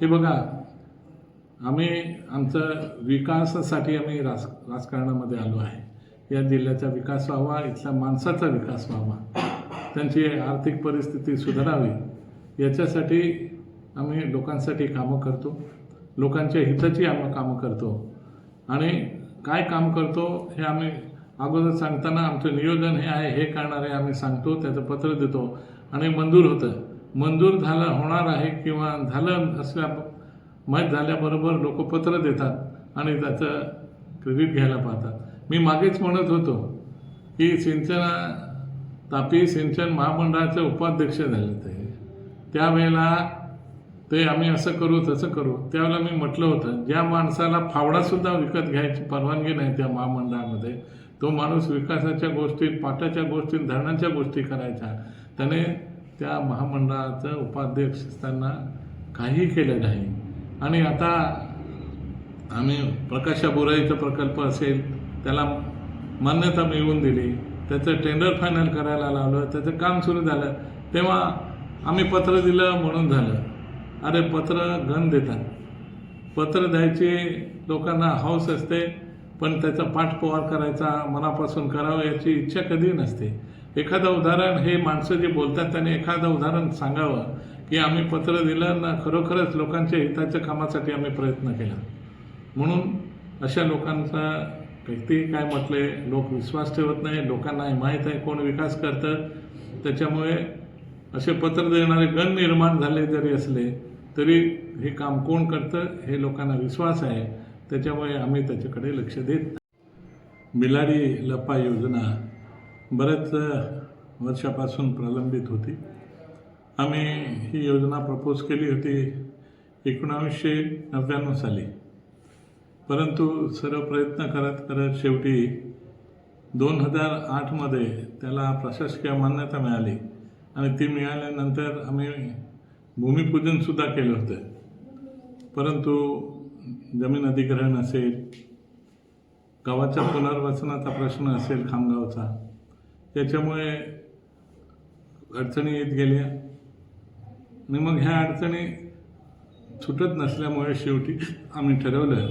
हे बघा आम्ही आमचं विकासासाठी आम्ही राज राजकारणामध्ये आलो आहे. या जिल्ह्याचा विकास व्हावा इथल्या माणसाचा विकास व्हावा. त्यांची आर्थिक परिस्थिती सुधारावी. याच्यासाठी आम्ही लोकांसाठी कामं करतो. लोकांच्या हिताची आम्ही कामं करतो. आणि काय काम करतो हे आम्ही अगोदर सांगताना आमचं नियोजन हे आहे हे करणारे आम्ही सांगतो त्याचं पत्र देतो आणि मंजूर होतं. मंजूर झालं होणार आहे किंवा झालं असल्या मत झाल्याबरोबर लोक पत्र देतात आणि त्याचं क्रेडिट घ्यायला पाहतात. मी मागेच म्हणत होतो की सिंचना तापी सिंचन महामंडळाचे उपाध्यक्ष झाले ते. त्यावेळेला ते आम्ही असं करू तसं करू. त्यावेळेला मी म्हटलं होतं ज्या माणसाला फावडासुद्धा विकत घ्यायची परवानगी नाही त्या महामंडळामध्ये तो माणूस विकासाच्या गोष्टीत पाटाच्या गोष्टीत धरणाच्या गोष्टी करायच्या त्याने त्या महामंडळाचं उपाध्यक्ष असताना काही केलं नाही. आणि आता आम्ही प्रकाशाबुराईचा प्रकल्प असेल त्याला मान्यता मिळवून दिली त्याचं टेंडर फायनल करायला लावलं त्याचं काम सुरू झालं तेव्हा आम्ही पत्र दिलं म्हणून झालं. अरे पत्र गण देतात. पत्र द्यायची लोकांना हौस असते पण त्याचा पाठपुवार करायचा मनापासून करावं याची इच्छा कधी नसते. एखादं उदाहरण हे माणसं जे बोलतात त्याने एखादं उदाहरण सांगावं की आम्ही पत्र दिलं ना खरोखरच लोकांच्या हिताच्या कामासाठी आम्ही प्रयत्न केला. म्हणून अशा लोकांचा किती काय म्हटले लोक विश्वास ठेवत नाही लोकांना हे माहीत आहे कोण विकास करतं. त्याच्यामुळे असे पत्र देणारे गण निर्माण झाले जरी असले तरी हे काम कोण करतं हे लोकांना विश्वास आहे. त्याच्यामुळे आम्ही त्याच्याकडे लक्ष देत मिलाडी बिलाडी लपा योजना बऱ्याच वर्षापासून प्रलंबित होती. आम्ही ही योजना प्रपोज केली होती एकोणावीसशे नव्याण्णव साली. परंतु सर्व प्रयत्न करत करत शेवटी दोन हजार आठमध्ये त्याला प्रशासकीय मान्यता मिळाली आणि ती मिळाल्यानंतर आम्ही भूमिपूजनसुद्धा केलं होतं. परंतु जमीन अधिग्रहण असेल गावाच्या पुनर्वसनाचा प्रश्न असेल खामगावचा त्याच्यामुळे अडचणी येत गेल्या. आणि मग ह्या अडचणी सुटत नसल्यामुळे शेवटी आम्ही ठरवलं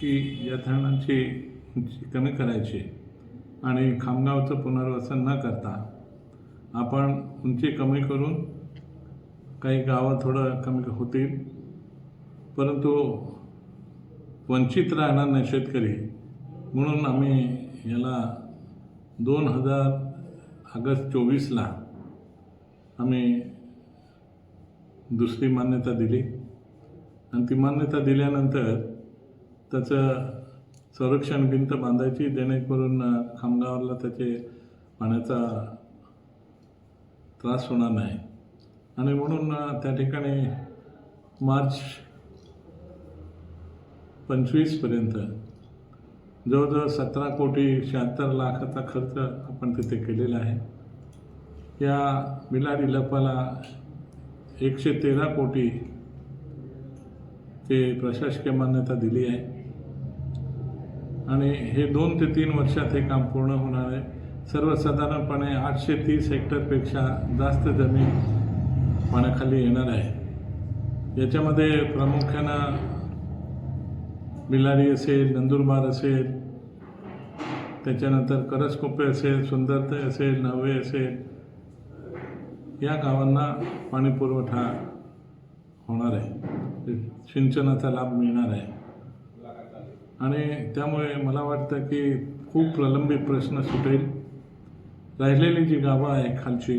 की या धरणांची उंची कमी करायची आणि खामगावचं पुनर्वसन न करता आपण उंची कमी करून काही गावं थोडं कमी होतील. परंतु वंचित राहणार नाही शेतकरी. म्हणून आम्ही याला दोन हजार ऑगस्ट चोवीसला आम्ही दुसरी मान्यता दिली. आणि ती मान्यता दिल्यानंतर त्याचं संरक्षण भिंत बांधायची जेणेकरून खामगावला त्याचे पाण्याचा त्रास होणार नाही. आणि म्हणून त्या ठिकाणी मार्च पंचवीसपर्यंत जवळजवळ सतरा कोटी शहात्तर लाखाचा खर्च आपण तिथे केलेला आहे. या बिलाडी लपाला एकशे तेरा कोटी ते प्रशासकीय मान्यता दिली आहे. आणि हे दोन ते तीन वर्षात हे काम पूर्ण होणार आहे. सर्वसाधारणपणे आठशे तीस हेक्टरपेक्षा जास्त जमीन पाण्याखाली येणार आहे. याच्यामध्ये प्रामुख्यानं बिलारी असेल नंदुरबार असेल त्याच्यानंतर करसकोपे असेल सुंदरते असेल नवे असेल या गावांना पाणीपुरवठा होणार आहे. सिंचनाचा लाभ मिळणार आहे. आणि त्यामुळे मला वाटतं की खूप प्रलंबित प्रश्न सुटेल. राहिलेली जी गावं आहे खालची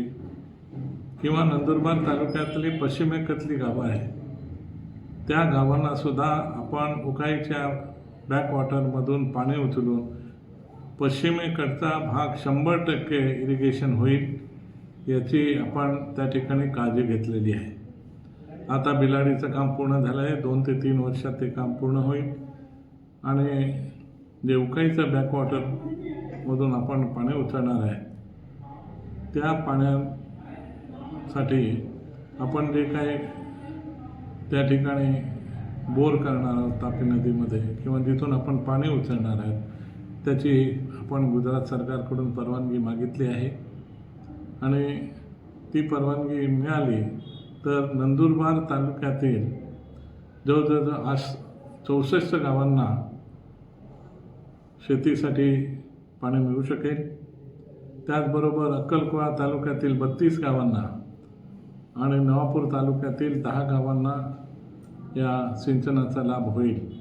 किंवा नंदुरबार तालुक्यातली पश्चिमेकतली गावं आहे त्या गावांना सुद्धा आपण उकाईच्या बॅकवॉटरमधून पाणी उचलून पश्चिमेकडचा भाग शंभर टक्के इरिगेशन होईल याची आपण त्या ठिकाणी काळजी घेतलेली आहे. आता बिलाडीचं काम पूर्ण झालं आहे दोन ते तीन वर्षात ते काम पूर्ण होईल. आणि जे उकाईचं बॅकवॉटरमधून आपण पाणी उचलणार आहे त्या पाण्यासाठी आपण जे काही त्या ठिकाणी बोर करणार आहोत तापी नदीमध्ये किंवा जिथून आपण पाणी उचलणार आहोत त्याची आपण गुजरात सरकारकडून परवानगी मागितली आहे. आणि ती परवानगी मिळाली तर नंदुरबार तालुक्यातील जवळजवळ आस चौसष्ट गावांना शेतीसाठी पाणी मिळू शकेल. त्याचबरोबर अक्कलकुवा तालुक्यातील बत्तीस गावांना आणि नवापूर तालुक्यातील दहा गावांना या सिंचनाचा लाभ होईल.